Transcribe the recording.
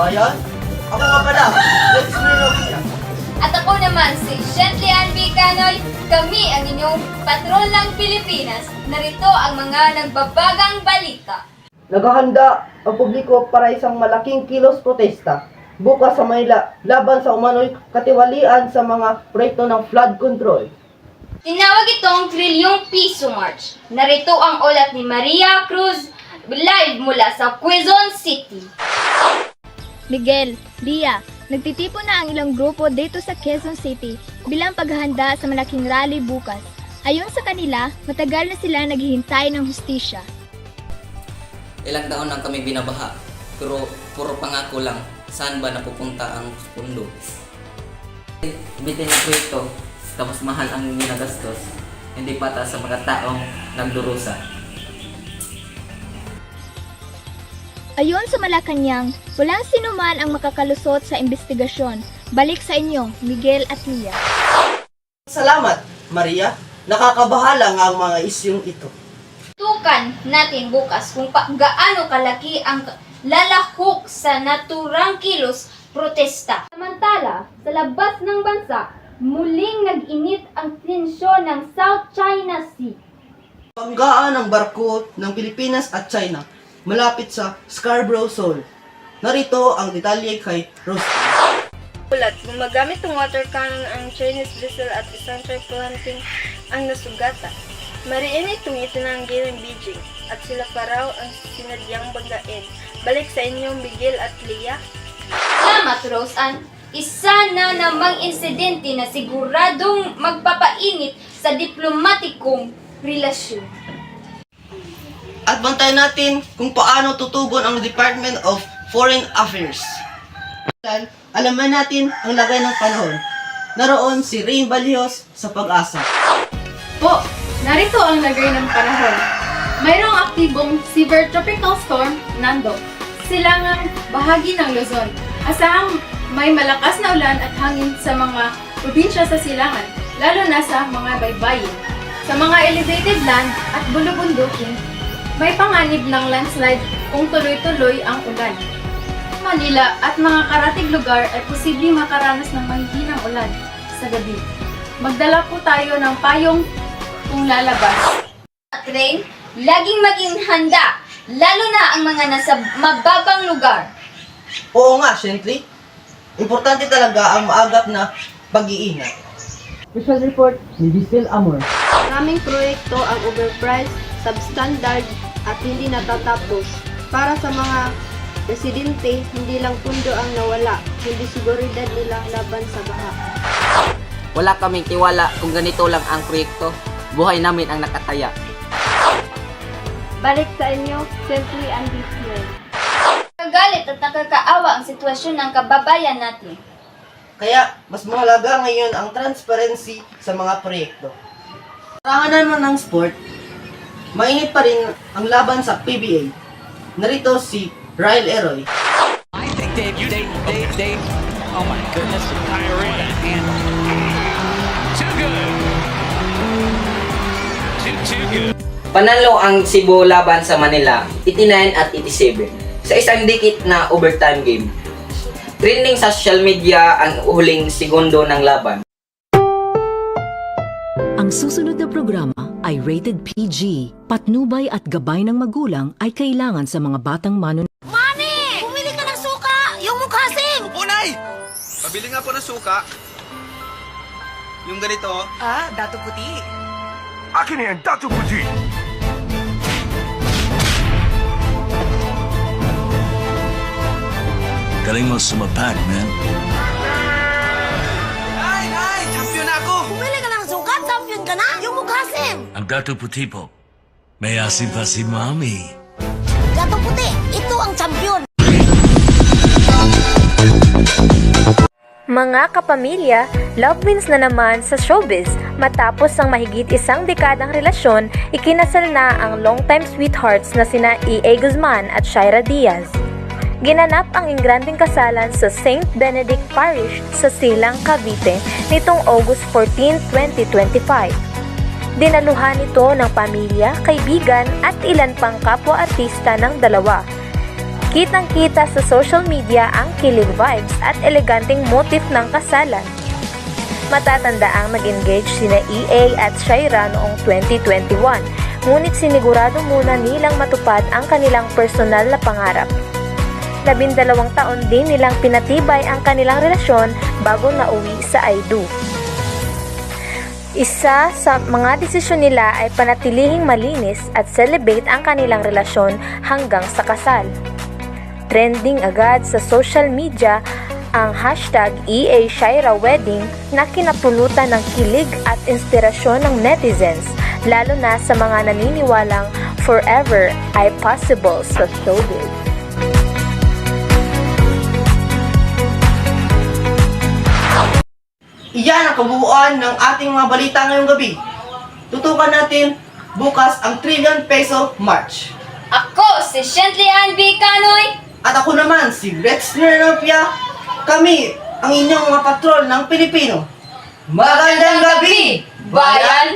bayan. Ako nga pala, Let's Merovia. At ako naman si Shentley Ann B. Canoy. Kami ang inyong patron ng Pilipinas. Narito ang mga nagbabagang balita. Naghahanda ang publiko para isang malaking kilos protesta bukas sa Manila laban sa umano'y katiwalian sa mga proyekto ng flood control. Tinawag itong Trilyong Piso March. Narito ang ulat ni Maria Cruz live mula sa Quezon City. Miguel, Lia, nagtitipon na ang ilang grupo dito sa Quezon City bilang paghahanda sa malaking rally bukas. Ayon sa kanila, matagal na sila naghihintay ng hustisya. Ilang taon nang kami binabaha, pero puro pangako lang. Saan ba napupunta ang pundo? Bitin na proyekto, tapos mahal ang ginagastos. Hindi pata sa mga taong nagdurusa. Ayon sa Malacanang, walang sinuman ang makakalusot sa investigasyon. Balik sa inyo, Miguel at Lia. Salamat, Maria. Nakakabahala nga ang mga isyong ito. Tukan natin bukas kung pa- gaano kalaki ang lalahok sa naturang kilos protesta. Samantala, sa labas ng bansa, muling nag-init ang tensyon ng South China Sea. Banggaan ng barko ng Pilipinas at China malapit sa Scarborough Shoal. Narito ang detalye kay Rusty. Ulat, gumagamit ng water cannon ang Chinese vessel at isang tripulating ang nasugata. Mariin itong itinanggi ng Beijing at sila pa raw ang sinadyang banggain. Balik sa inyo, Miguel at Leah. Salamat, Rose Ann. Isa na namang insidente na siguradong magpapainit sa diplomatikong relasyon. At bantayan natin kung paano tutugon ang Department of Foreign Affairs. Alam- Alaman natin ang lagay ng panahon. Naroon si Rain Balios sa pag-asa. Po, narito ang lagay ng panahon. Mayroong aktibong severe tropical storm, Nando. Silangang bahagi ng Luzon. Asahang may malakas na ulan at hangin sa mga probinsya sa silangan, lalo na sa mga baybayin. Sa mga elevated land at bulubundukin, may panganib ng landslide kung tuloy-tuloy ang ulan. Manila at mga karatig lugar ay posibleng makaranas ng mahihinang ulan sa gabi. Magdala po tayo ng payong kung lalabas. At Rain, laging maging handa, lalo na ang mga nasa mababang lugar. Oo nga, Sentry. Importante talaga ang maagap na pag-iingat. Special report ni Diesel Amor. Maraming proyekto ang overpriced, substandard at hindi natatapos. Para sa mga residente, hindi lang pundo ang nawala, kundi seguridad nila laban sa baha. Wala kaming tiwala kung ganito lang ang proyekto. Buhay namin ang nakataya. Balik sa inyo, simply and Disney. Kagalit at nakakaawa ang sitwasyon ng kababayan natin. Kaya, mas mahalaga ngayon ang transparency sa mga proyekto. Karanganan man ng sport, mainit pa rin ang laban sa PBA. Narito si Ryle Eroy. Dave, Dave, you, Dave, Dave, Dave. Oh my goodness. Kyrie. And too good. Too, too good. Panalo ang Cebu laban sa Manila, 89 at 87, sa isang dikit na overtime game. Trending sa social media ang huling segundo ng laban. Ang susunod na programa ay rated PG. Patnubay at gabay ng magulang ay kailangan sa mga batang manon. Bumili ka ng suka! Yung mukhasim! Unay! Pabili nga po ng suka. Yung ganito. Ah, dato puti. Akin na yan, Dato Puti! Galing mo sumapak, man. Mukhasim! Ang Dato Puti po. May asin pa si Mami. Dato puti, ito ang champion! Mga kapamilya, love wins na naman sa showbiz. Matapos ang mahigit isang dekadang relasyon, ikinasal na ang longtime sweethearts na sina E.A. Guzman at Shaira Diaz. Ginanap ang ingranding kasalan sa St. Benedict Parish sa Silang, Cavite nitong August 14, 2025. Dinaluhan ito ng pamilya, kaibigan at ilan pang kapwa-artista ng dalawa. Kitang-kita sa social media ang kilig vibes at eleganteng motif ng kasalan. Matatanda ang nag-engage sina EA at Shaira noong 2021, ngunit sinigurado muna nilang matupad ang kanilang personal na pangarap. Labindalawang taon din nilang pinatibay ang kanilang relasyon bago nauwi sa IDU. Isa sa mga desisyon nila ay panatilihing malinis at celebrate ang kanilang relasyon hanggang sa kasal. Trending agad sa social media ang hashtag EA Shaira Wedding na kinapulutan ng kilig at inspirasyon ng netizens, lalo na sa mga naniniwalang forever ay possible sa showbiz. Iyan ang kabuuan ng ating mga balita ngayong gabi. Tutukan natin bukas ang Trillion Peso March. Ako si Shentley Ann B. Canoy. At ako naman si Rex Nernopia. Kami ang inyong mga patrol ng Pilipino. Magandang gabi, bayan!